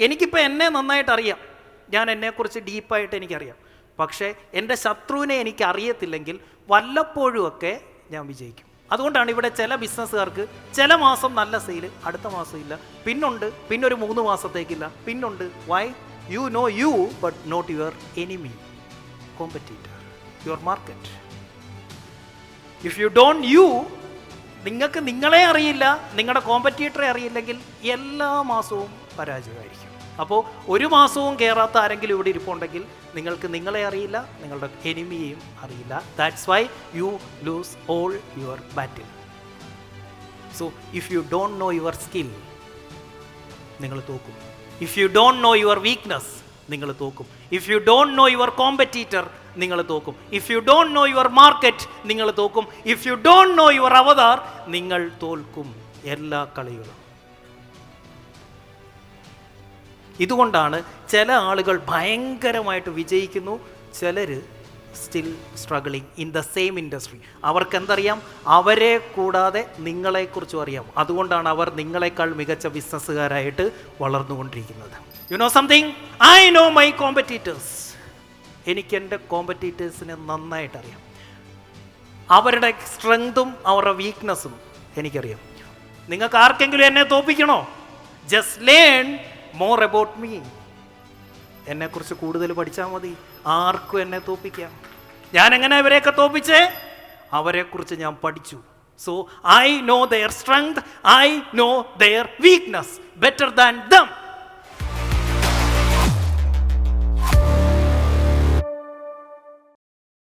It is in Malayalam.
എനിക്കിപ്പോൾ എന്നെ നന്നായിട്ട് അറിയാം ഞാൻ എന്നെക്കുറിച്ച് ഡീപ്പായിട്ട് എനിക്കറിയാം. പക്ഷേ എന്റെ ശത്രുവിനെ എനിക്ക് അറിയത്തില്ലെങ്കിൽ വല്ലപ്പോഴുമൊക്കെ ഞാൻ വിജയിക്കും. അതുകൊണ്ടാണ് ഇവിടെ ചില ബിസിനസ്സുകാർക്ക് ചില മാസം നല്ല സെയിൽ അടുത്ത മാസം ഇല്ല. പിന്നുണ്ട് പിന്നൊരു മൂന്ന് മാസത്തേക്കില്ല. പിന്നുണ്ട് why you know you but not your enemy competitor your market if you don't you നിങ്ങൾക്ക് നിങ്ങളെ അറിയില്ല നിങ്ങളുടെ കോമ്പറ്റീറ്ററെ അറിയില്ലെങ്കിൽ എല്ലാ മാസവും പരാജയമായിരിക്കും. അപ്പോൾ ഒരു മാസവും കയറാത്ത ആരെങ്കിലും ഇവിടെ ഇരിപ്പുണ്ടെങ്കിൽ നിങ്ങൾക്ക് നിങ്ങളെ അറിയില്ല നിങ്ങളുടെ എനിമിയെയും അറിയില്ല. That's why you lose all your battle so if you don't know your skill നിങ്ങൾ തോക്കും. If you don't know your weakness നിങ്ങൾ തോക്കും. If you don't know your competitor നിങ്ങൾ തോക്കും. If you don't know your market നിങ്ങൾ തോക്കും. If you don't know your avatar നിങ്ങൾ തോൽക്കും എല്ലാ കളികളും. ഇതുകൊണ്ടാണ് ചില ആളുകൾ ഭയങ്കരമായിട്ട് വിജയിക്കുന്നു. ചിലർ still struggling in the same industry അവർക്ക് എന്തറിയാം? അവരെ കൂടാതെ നിങ്ങളെക്കുറിച്ചും അറിയാം. അതുകൊണ്ടാണ് അവർ നിങ്ങളെക്കാൾ മികച്ച ബിസിനസ്സുകാരായിട്ട് വളർന്നുകൊണ്ടിരിക്കുന്നത്. You know something I know my competitors എനിക്ക് എന്റെ കോമ്പറ്റീറ്റേഴ്സിനെ നന്നായിട്ടറിയാം. അവരുടെ സ്ട്രെങ്തും അവരുടെ വീക്ക്നെസ്സും എനിക്കറിയാം. നിങ്ങൾക്ക് ആർക്കെങ്കിലും എന്നെ തോപ്പിക്കണോ just learn more about me എന്നെക്കുറിച്ച് കൂടുതൽ പഠിച്ചാൽ മതി. ആർക്കും എന്നെ തോപ്പിക്കാം ഞാൻ എങ്ങനെ ഇവരെയൊക്കെ തോപ്പിച്ചേ അവരെക്കുറിച്ച് ഞാൻ പഠിച്ചു. So I know their strength I know their weakness better than them